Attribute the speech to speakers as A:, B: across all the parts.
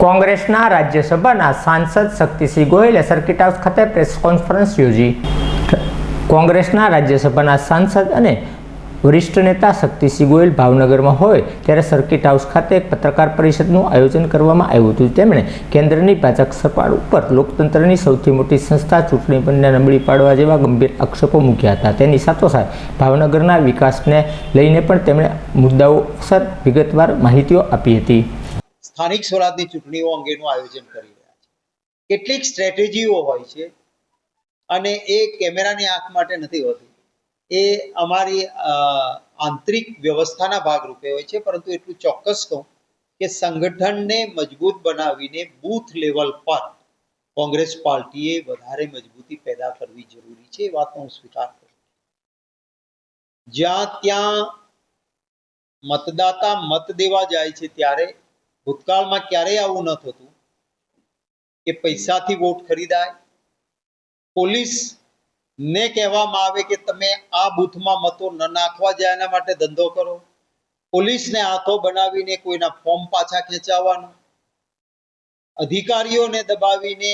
A: કોંગ્રેસના રાજ્યસભાના સાંસદ શક્તિસિંહ ગોયલે સર્કિટ હાઉસ ખાતે પ્રેસ કોન્ફરન્સ યોજી. કોંગ્રેસના રાજ્યસભાના સાંસદ અને વરિષ્ઠ નેતા શક્તિસિંહ ગોયલ ભાવનગરમાં હોય ત્યારે સર્કિટ હાઉસ ખાતે એક પત્રકાર પરિષદનું આયોજન કરવામાં આવ્યું હતું. તેમણે કેન્દ્રની ભાજપ સરકાર ઉપર લોકતંત્રની સૌથી મોટી સંસ્થા ચૂંટણી પંચને નબળી પાડવા જેવા ગંભીર આક્ષેપો મૂક્યા હતા. તેની સાથોસાથ ભાવનગરના વિકાસને લઈને પણ તેમણે મુદ્દાઓ સર વિગતવાર માહિતીઓ આપી હતી.
B: સ્થાનિક સ્વરાજની ચૂંટણીઓ અંગેનું આયોજન કરી રહ્યા છે. કેટલીક સ્ટ્રેટેજીઓ હોય છે અને એ કેમેરાની આંખ માટે નથી હોતી. એ અમારી આંતરિક વ્યવસ્થાના ભાગરૂપે હોય છે, પરંતુ એટલું ચોક્કસ કહું કે સંગઠનને મજબૂત બનાવીને બૂથ લેવલ પર કોંગ્રેસ પાર્ટીએ વધારે મજબૂતી પેદા કરવી જરૂરી છે, એ વાતનો હું સ્વીકાર કરું જ્યાં ત્યાં મતદાતા મત દેવા જાય છે ત્યારે ભૂતકાળમાં ક્યારેય આવું ન થતું કે પૈસાથી વોટ ખરીદાય. પોલીસ ને કહેવામાં આવે કે તમે આ બૂથમાં મતો ન નાખવા જાય એના માટે ધંધો કરો. પોલીસને હાથો બનાવીને કોઈના ફોર્મ પાછા ખેંચાવવાનું અધિકારીઓને દબાવીને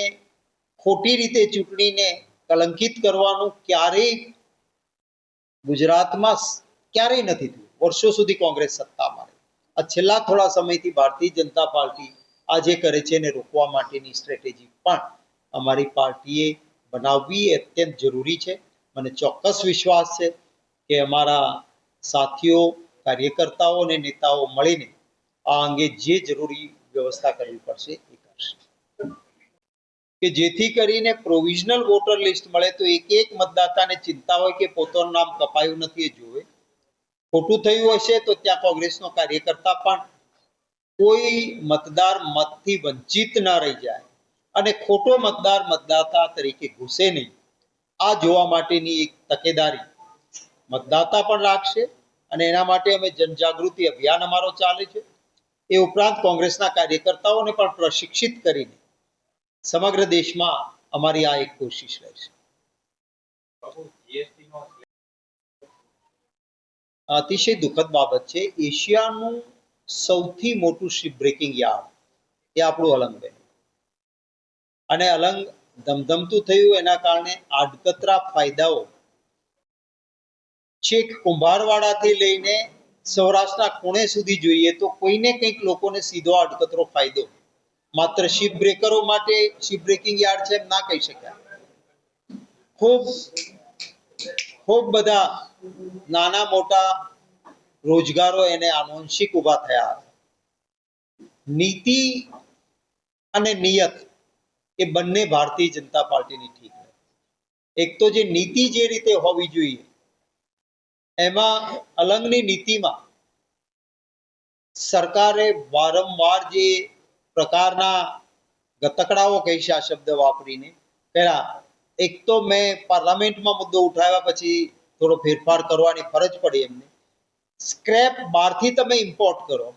B: ખોટી રીતે ચૂંટણીને કલંકિત કરવાનું ક્યારેય ગુજરાતમાં ક્યારેય નથી થયું. વર્ષો સુધી કોંગ્રેસ સત્તામાં આ છેલ્લા થોડા સમયથી ભારતીય જનતા પાર્ટી આ જે કરે છે એને રોકવા માટેની સ્ટ્રેટેજી પણ અમારી પાર્ટીએ બનાવવી અત્યંત જરૂરી છે. મને ચોક્કસ વિશ્વાસ છે કે અમારા સાથીઓ, કાર્યકર્તાઓ અને નેતાઓ મળીને આ અંગે જે જરૂરી વ્યવસ્થા કરવી પડશે એ કરશે. કે જેથી કરીને પ્રોવિઝનલ વોટર લિસ્ટ મળે તો એક એક મતદાતાને ચિંતા હોય કે પોતાનું નામ કપાયું નથી એ જોવે. ખોટું થયું હશે તો ત્યાં કોંગ્રેસનો કાર્યકર્તા પણ કોઈ મતદાર મતથી વંચિત ન રહી જાય. અને ખોટો મતદાર મતદાતા તરીકે ઘૂસે નહીં. આ જોવા માટેની એક તકેદારી મતદાતા પણ રાખશે અને એના માટે અમે જનજાગૃતિ અભિયાન અમારો ચાલે છે. એ ઉપરાંત કોંગ્રેસના કાર્યકર્તાઓને પણ પ્રશિક્ષિત કરીને સમગ્ર દેશમાં અમારી આ એક કોશિશ રહેશે. અતિશય દુઃખદ બાબત છે. એશિયાનું સૌથી મોટું શિપ બ્રેકિંગ યાર્ડ એ આપણું અલંગ બન્યું અને અલંગ ધમધમતું થયું એના કારણે આડકતરા ફાયદાઓ છેક કુંભારવાડાથી લઈને સૌરાષ્ટ્રના ખૂણે સુધી જોઈએ તો કોઈને કંઈક લોકોને સીધો આડકતરો ફાયદો. માત્ર શિપ બ્રેકરો માટે શિપ બ્રેકિંગ યાર્ડ છે એમ ના કહી શકાય. ખૂબ ખૂબ બધા નાના મોટા રોજગારો એને આનુવંશિક ઊભા થયા નીતિ અને નિયત એ બંને ભારતીય જનતા પાર્ટીની ઠીક એક તો જે નીતિ જે રીતે હોવી જોઈએ, એમાં અલંગની નીતિમાં સરકારે વારંવાર જે પ્રકારના ગતકડાઓ કહીશ આ શબ્દ વાપરીને, પહેલા એક તો મેં પાર્લામેન્ટમાં મુદ્દો ઉઠાવ્યા પછી થોડો ફેરફાર કરવાની ફરજ પડી એમને. સ્ક્રેપ બહારથી તમે ઇમ્પોર્ટ કરો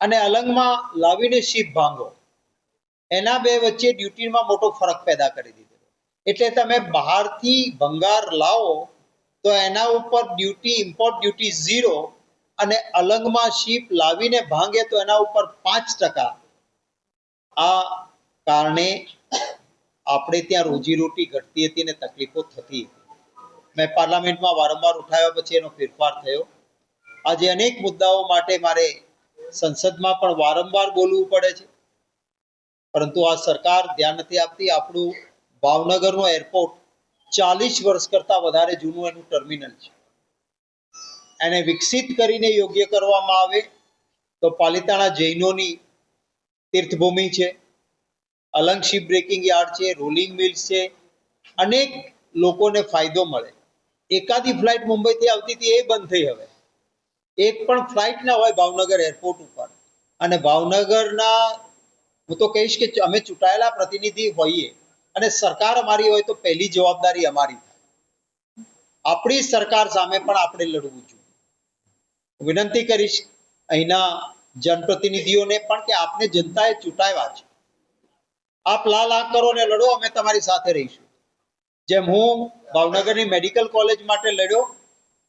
B: અને અલંગમાં લાવીને શીપ ભાંગો. એના બે વચ્ચે ડ્યુટીમાં મોટો ફરક પેદા કરી દીધો. એટલે તમે બહારથી ભંગાર લાવો તો એના ઉપર ડ્યુટી ઇમ્પોર્ટ ડ્યુટી ઝીરો અને અલંગમાં શીપ લાવીને ભાંગે તો એના ઉપર પાંચ ટકા. આ કારણે આપણે ત્યાં રોજીરોટી ઘટતી હતી અને તકલીફો થતી હતી. મેં પાર્લામેન્ટમાં વારંવાર ઉઠાવ્યા પછી એનો ફેરફાર થયો. આજે અનેક મુદ્દાઓ માટે મારે સંસદમાં પણ વારંવાર બોલવું પડે છે. પરંતુ આ સરકાર ધ્યાન નથી આપતી. આપણું ભાવનગરનો એરપોર્ટ ચાલીસ વર્ષ કરતા વધારે જૂનું એનું ટર્મિનલ છે. એને વિકસિત કરીને યોગ્ય કરવામાં આવે તો પાલિતાણા જૈનોની તીર્થભૂમિ છે. અલંગ શિપ બ્રેકિંગ યાર્ડ છે રોલિંગ મિલ્સ છે, અનેક લોકોને ફાયદો મળે. એકાદી ફ્લાઇટ મુંબઈથી આવતી હતી, એ બંધ થઈ હવે. એક પણ ફ્લાઇટ ના હોય ભાવનગર એરપોર્ટ ઉપર. અને ભાવનગરના, હું તો કહીશ કે અમે ચૂંટાયેલા પ્રતિનિધિ હોઈએ. અને સરકાર અમારી હોય તો પહેલી જવાબદારી અમારી થાય. આપણી સરકાર સામે પણ આપણે લડવું જોઈએ. વિનંતી કરીશ અહીંના જનપ્રતિનિધિઓને પણ કે આપને જનતાએ ચૂંટાવ્યા છે. આપ લાલ આંખ કરો ને લડો, અમે તમારી સાથે રહીશું. જેમ હું ભાવનગરની મેડિકલ કોલેજ માટે લડ્યો,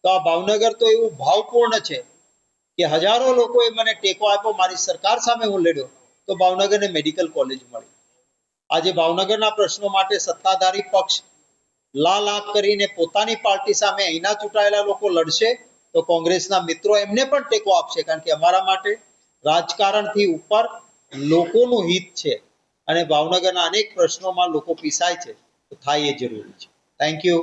B: તો આ ભાવનગર તો એવું ભાવપૂર્ણ છે કે હજારો લોકોએ મને ટેકો આપ્યો, મારી સરકાર સામે હું લડ્યો, તો ભાવનગરને મેડિકલ કોલેજ મળી આજે ભાવનગરના પ્રશ્નો માટે સત્તાધારી પક્ષ લાલ આંખ કરીને પોતાની પાર્ટી સામે અહીંના ચૂંટાયેલા લોકો લડશે, તો કોંગ્રેસના મિત્રો એમને પણ ટેકો આપશે, કારણ કે અમારા માટે રાજકારણથી ઉપર લોકોનું હિત છે. અને ભાવનગરના અનેક પ્રશ્નોમાં લોકો પીસાય છે. તો થાય એ જરૂરી છે. Thank you